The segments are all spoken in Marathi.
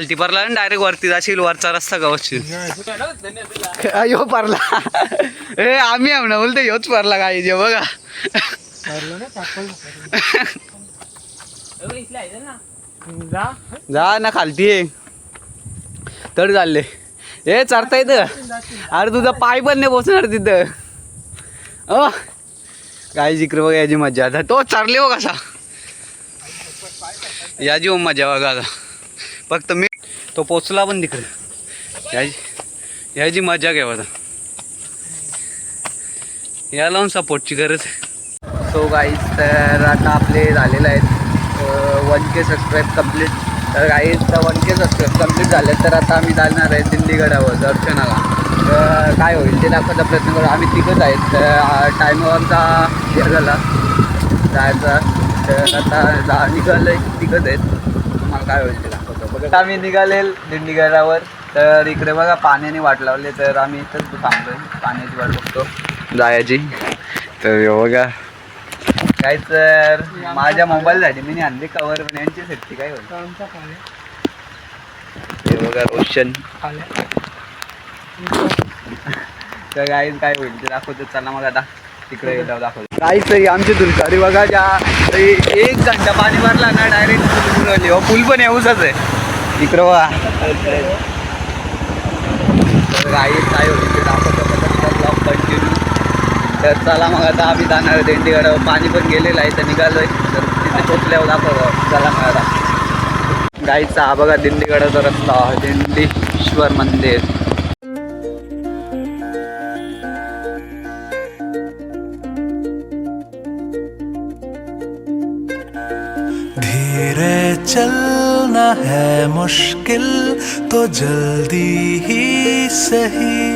खालती परला डायरेक्ट वरती जाशील वरचा रस्ता गवशील अयो परला ए आम्ही आहो ना बोलते योच परला काय जे बघा. जा ना खालती. ये तड चालले. ए चढता येतं अरे तुझा पाय पण नाही बसणार तिथं. अ काय जिक्र बघा याची मजा आता तो चरले हो कसा याची मजा बघा आता. फक्त मी तो पोचला पण तिकडे. याची याची मजा घ्यावा आता या लावून सपोर्टची गरज सो गाईज तर आता आपले झालेले आहेत वन के सबस्क्राईब कंप्लीट तर guys one K subscribe complete झाले तर आता आम्ही जाणार आहे दिल्लीगडावर दर्शनाला. तर काय होईल ते दाखवायचा प्रयत्न करू. आम्ही तिघच आहेत तर टायमवर आमचा हे झाला. जायचा. तर आता जा निघालं तिघच आहेत. तुम्हाला काय होईल आम्ही निघालेल दिंडीगडावर. तर इकडे बघा पाण्याने वाट लावले. तर आम्ही इथंच थांबतोय पाण्याची वाट बघतो. जायची. तर बघा. काय तर माझ्या मोबाईलसाठी मी आणली कवर पण यांची सेफ्टी काय होईल? बघा रोशन. तर गाईज काय होईल ते दाखवतो. चला मग आता तिकडे गेल्यावर दाखवतो. काहीच तरी आमची दुलकारी बघा ज्या तरी एक घंटा पाणी भरला ना डायरेक्ट हो पूल पण येऊच आहे. इकडं बघा. तर काय होईल दाखवतो कंटिन्यू तर चला मग आता आम्ही जाणार आहे दिंडीगडावर. पाणी पण गेलेलं आहे तर निघालोय. तर तिथे पोचल्यावर दाखव चला मग आता. गाईचा हा बघा दिंडीगडाचा रस्ता. दिंडीश्वर मंदिर. धीरे चलना है मुश्किल तो जल्दी ही सही।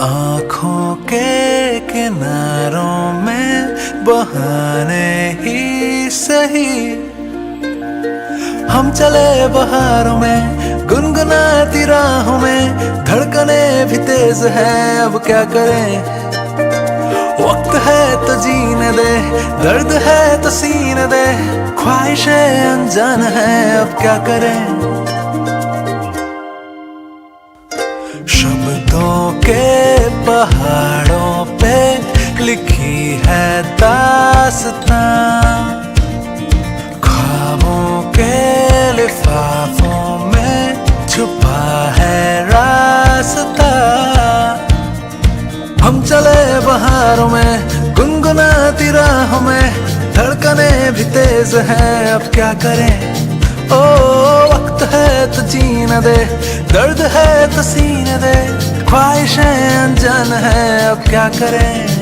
आँखों के किनारों में बहाने ही सही। हम चले बहारों में, गुनगुनाती राहों में, धड़कने भी तेज है, अब क्या करें? वक्त है तो जीने दे, दर्द है तो सीने दे ख्वाहिशें अनजान है, अब क्या करें? शब्दों के पहाड़ों पे लिखी है दास्तां ख्वाबों के लिफाफों में छुपा है रास्ता। हम चले बहारों में, गुनगुनाती राहों में धड़कने भी तेज है, अब क्या करें? ओ, वक्त है तो जीन दे, दर्द है तो सीन दे, ख्वाहिशें अनजान है, अब क्या करें?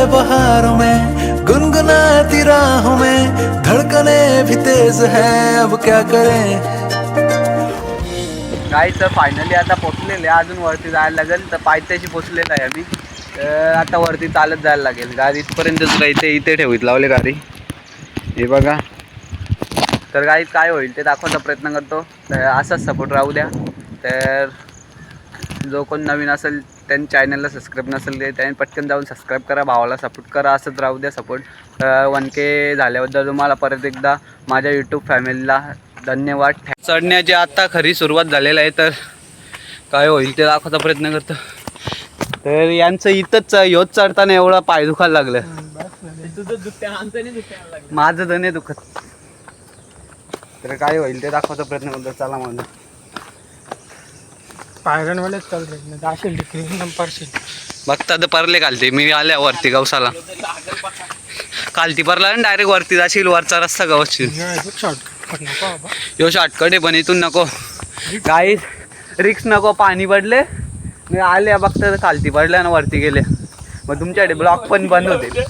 चले बहारों में गुनगुनाती राहों में धड़कने भी तेज है अब क्या करें? तर फायनली आता पोचलेले अजून वरती जायला लागेल तर पायथ्याशी पोचलेलं आहे आम्ही. तर आता वरती चालत जायला लागेल. गाडी इथपर्यंतच राहते इथे ठेवीत लावले गाडी. हे बघा. तर गाडीत काय होईल ते दाखवायचा प्रयत्न करतो. तर असाच सपोर्ट राहू द्या. तर जो कोण नवीन असेल त्यांनी चॅनलला सबस्क्राईब नसेल ते त्यांनी पटकन जाऊन सबस्क्राईब करा भावाला सपोर्ट करा असंच राहू द्या सपोर्ट वन के झाल्याबद्दल तुम्हाला परत एकदा माझ्या यूट्यूब फॅमिलीला धन्यवाद. चढण्याची आत्ता खरी सुरुवात झालेली आहे तर काय होईल ते दाखवायचा प्रयत्न करतो. तर यांचं इथंच योच चढताना एवढा पाय दुखायला लागलं. माझं तर नाही दुखत. तर काय होईल ते दाखवायचा प्रयत्न करतो. चला म्हणून पायरनवालेच चाल रहे दाशील डिग्री नंबर बघता तर परले घालते मी आल्यावरती गवसाला. खालती परला डायरेक्ट वरती जाशील वरचा रस्ता गवशील शॉर्टकट नको बाबा. यो शॉर्टकट आहे पण इथून नको. काही रिक्स नको पाणी पडले. मी आले बघता तर खालती पडल्या ना वरती गेले. मग तुमच्याकडे ब्लॉक पण बंद होते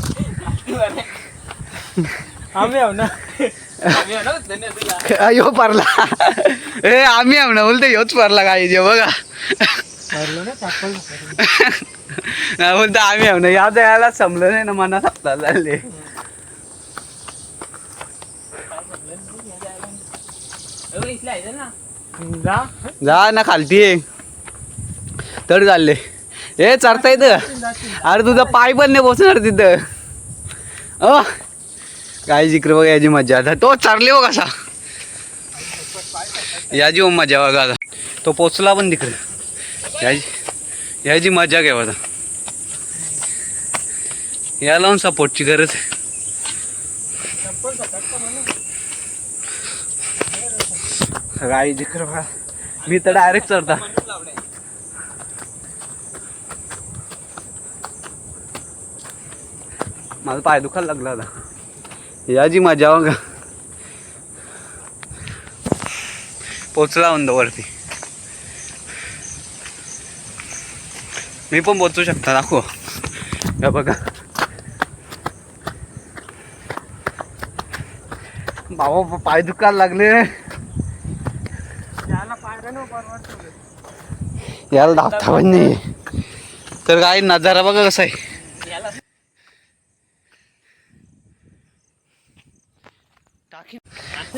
आम्ही आहो ना. यो परला. ए आम्ही आहो ना बोलते योच परला काही जे बघा. ना बोलतो आम्ही आहो ना या यायला समलं नाही ना मनात आपला झाले. जा. ना खालती. ये तर चालले. ए चढता येतं अरे तुझा पाय पण नाही पोचणार तिथं. अ काय जिकर बघा याची मजा आता तो चारले हो कसा याची मजा बघा आता. तो पोचला पण तिकडे. याची याची मजा घ्यावा आता. या लावून सपोर्टची गरज आहे. गाई जिकर बघा. मी तर डायरेक्ट चढता. माझा पाय दुखायला लागला आता. याची मजा बघा पोचला वरती. मी पण पोचू शकता दाखव. या बघा. बाबा पाय दुखायला लागले. याला धावता पण नाही. तर काय नजारा बघा कसा आहे.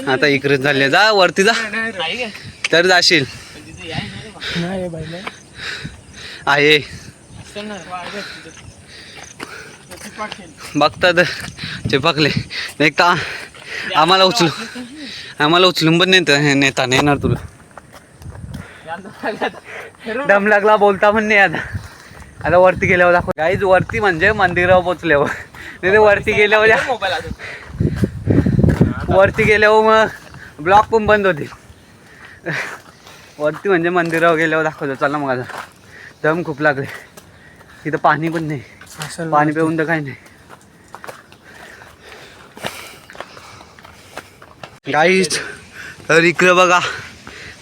आता इकडे झाले जा वरती जा. तर जाशील. आहे. बघतात चिपकले नाही का आम्हाला उचलू. आम्हाला उचलून पण नेता नेता नेणार तुला. दम लागला बोलता पण नाही आता. आता वरती गेल्यावर दाखव. काहीच वरती म्हणजे मंदिरावर पोचल्यावर. नाही ते वरती गेल्यावर वरती गेल्यावर मग ब्लॉक पण बंद होतील. वरती म्हणजे मंदिरावर गेल्यावर दाखवतो. चला मग आता. दम खूप लागले. तिथं पाणी पण नाही. पाणी पिऊन तर काही नाही. गाईच तर इकडं बघा.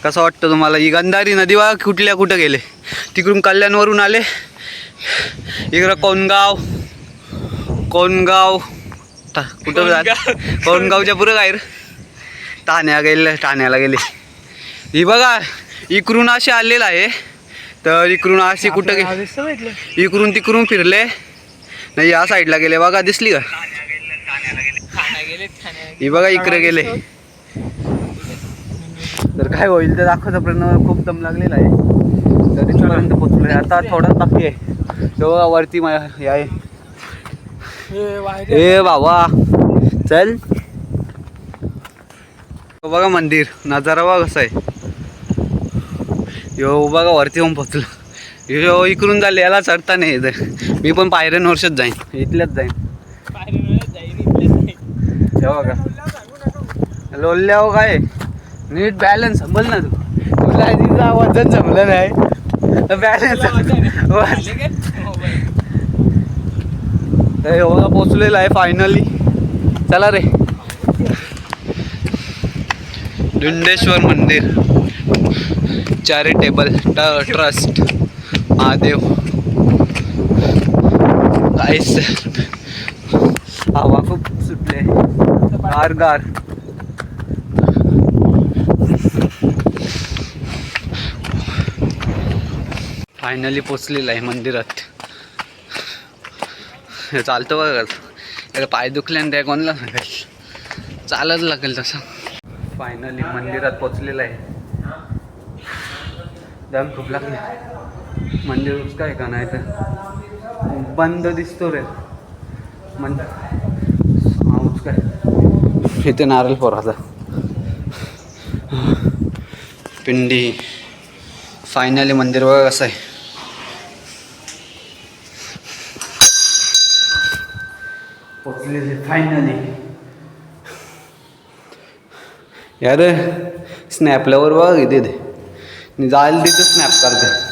कसं वाटतं तुम्हाला? ही गंधारी नदी बघा कुठल्या कुठं गेले. तिकडून कल्याणवरून आले. इकडं कोणगाव कोणगाव कुठं जात? कोणगावच्या पुढं काय रे? ठाण्या गेले ठाण्याला गेले. ही बघा इकडून असे आलेलं आहे. तर इकडून अशी कुठं गे आपल्याला दिसतं भेटलं इकडून तिकडून फिरले. नाही या साईडला गेले बघा दिसली का? ही बघा इकडे गेले. तर काय होईल ते दाखवतो प्रयत्न खूप दम लागलेला आहे. तर इथपर्यंत पोचलोय आता थोडा बाकी आहे. तेव्हा वरती आहे. ए बाबा चल. बघा मंदिर नजारा बघा कसा आहे. यो बघा वरती येऊन पोचलो यो इकडून झाले याला चढता नाही येत मी पण पायऱ्यांवरच जाईन इथल्याच जाईन. हे बघा. लोल्यावर काय? नीट बॅलन्स संभल ना तू. तुला वजन जमलं नाही. बॅलन्स तर हे पोचलेलं आहे फायनली चला रे. धुंडेश्वर मंदिर. Charitable trust Mahadev. काहीच हवा खूप सुटले गार गार. फायनली पोचलेलं आहे मंदिरात. चालतो बघा पाय दुखल्याने त्या कोणाला सांगायचं? चालत लागेल तसं. फायनली मंदिरात पोचलेलं आहे. दम खूप लागले. मंदिर काय का नाही तर? बंद दिसतो रे. मंद हा काय इथे नारळ पोराचा. पिंडी. फायनली मंदिर बघा कसं आहे. पोचलेले फायनली यार स्नॅपल्यावर बघ इथे ते जाईल तिथे स्नॅप करते.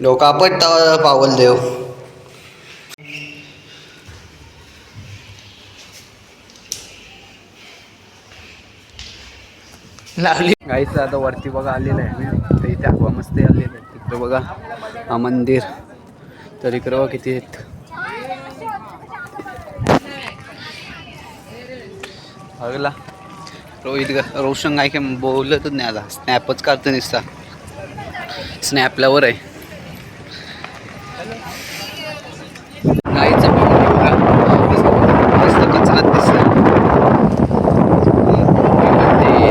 लोकापट पावल देव. लागली गायचं आता वरती बघा आलेलं आहे. तर इथे आलेलं आहे. तिथं बघा हा मंदिर. तर इकडे बघा किती आहेत? अगला. रोहित रोशन काय काय बोलतच नाही आता. स्नॅपच काढतो निसता. स्नॅपल्यावर आहे गाईचा बघा मस्त कचरात दिसतं ते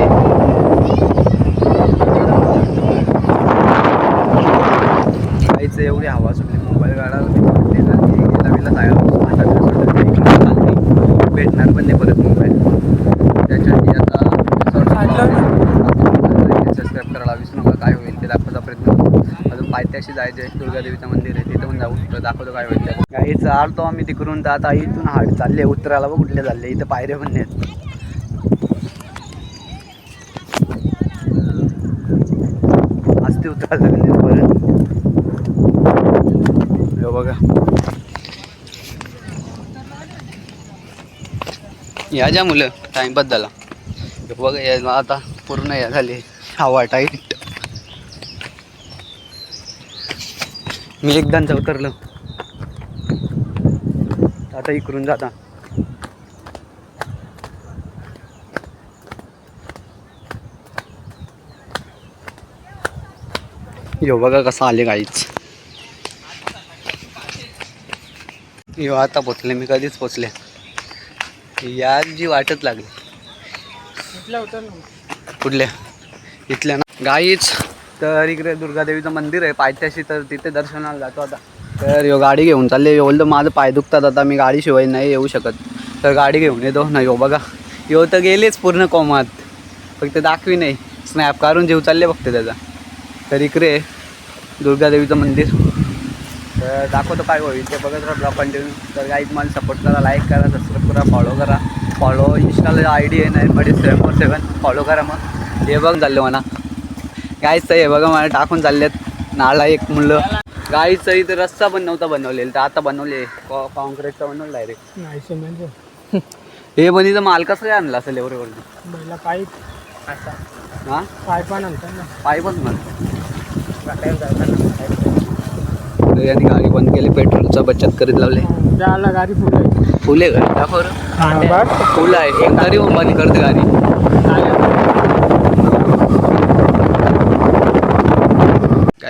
गाईचं एवढी हवा सुटली मोबाईल काढायला गेला बिला जायला भेटणार पण नाही परत मोबाईल त्याच्यासाठी आता सबस्क्राईब करायला विसरू नका काय होईल ते दाखवायचा प्रयत्न करू अजून जायचं आहे दुर्गादेवीचं मंदिर आहे तिथं पण जाऊ तर दाखवतो काय होईल ते गाईचं आलतो आम्ही तिकडून. तर आता इथून हाड चालले उत्तराला बघ कुठले चालले. इथं पायऱ्या पण नाहीत असते उतरायला लागले परत. बघा. या ज्या मुलं टाइमपास झाला बघा या आता पूर्ण या झाली. हवा टाईट मी एकदाच उतरलो. आता इकडून जाता. यो बघा कसं आले गाईच यो आता पोचले मी कधीच पोचले. या जी वाटच लागली. कुठल्या इथल्या ना. गाईच तर इकडे दुर्गादेवीचं मंदिर आहे. पायथ्याशी तर तिथे दर्शनाला जातो आता. तर यो गाडी घेऊन चालले यो तर माझं पाय दुखतात आता. मी गाडीशिवाय नाही येऊ शकत. तर गाडी घेऊन येतो. ना यो बघा. यो तर गेलेच पूर्ण कोमात. फक्त दाखवी नाही. स्नॅप काढून जीव चालले बघते त्याचा. तर इकडे दुर्गादेवीचं मंदिर. तर दाखवतो काय होईल ते बघत राहा ब्लॉग कंटिन्यू तर गाईज मला सपोर्ट करा लाईक करा सबस्क्राईब करा फॉलो करा. फॉलो इंस्टाला आय डी आहे ना बडे सेवन फोर सेवन फॉलो करा मग. हे बघ चाललं म्हणा. गाईच हे बघा मला टाकून चाललेत. नाला एक मुलं. गाईचं इथं रस्ता पण नव्हता बनवलेला तर आता बनवले. कॉन्क्रीटचा बनवलं डायरेक्ट नाही सिमेंट हे पण इथं माल कसं काय आणला असेल एवढे बैला पाईप. असा हां? पाईपा नंतर ना. पाईपच यांनी गाडी बंद केली पेट्रोलचा बचत करीत लावले. गाडी फुल फुले दाखव. हा, फुलं आहे. एक तरी बंद करते गाडी.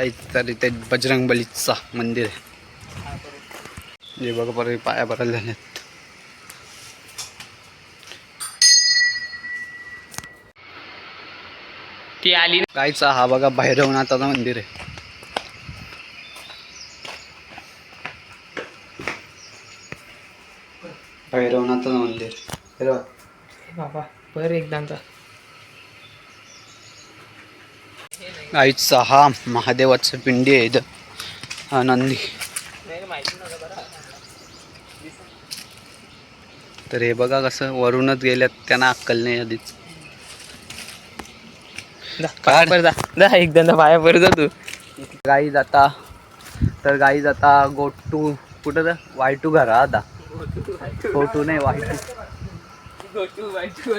काही तर इथे बजरंग बलीचा मंदिर आहे. जे बघा बरं पाया भरायला झाल्यात. ती आली गायचा हा बघा भैरवनाथाचं मंदिर आहे. भैरवनाथाचं मंदिर. बाबा पर एकदाचा गाईचा हा महादेवाचं पिंडी आहे इथं. हा नंदी. तर हे बघा कसं वरूनच गेल्यात त्यांना अक्कल नाही आधीच. जा जा. एकदा पाया पर जा तू. गाई जाता. तर गाई जाता गो टू कुठं तर वाय टू घरा आता गो टू नाही way to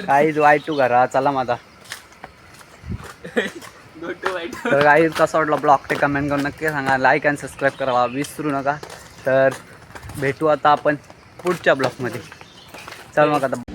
guys way to घरा चला माझा तर गाई कसा वाटला ब्लॉग ते कमेंट करून नक्की सांगा. लाईक अँड सबस्क्राईब करावा. विसरू नका. तर भेटू आता आपण पुढच्या ब्लॉगमध्ये. चल मग आता.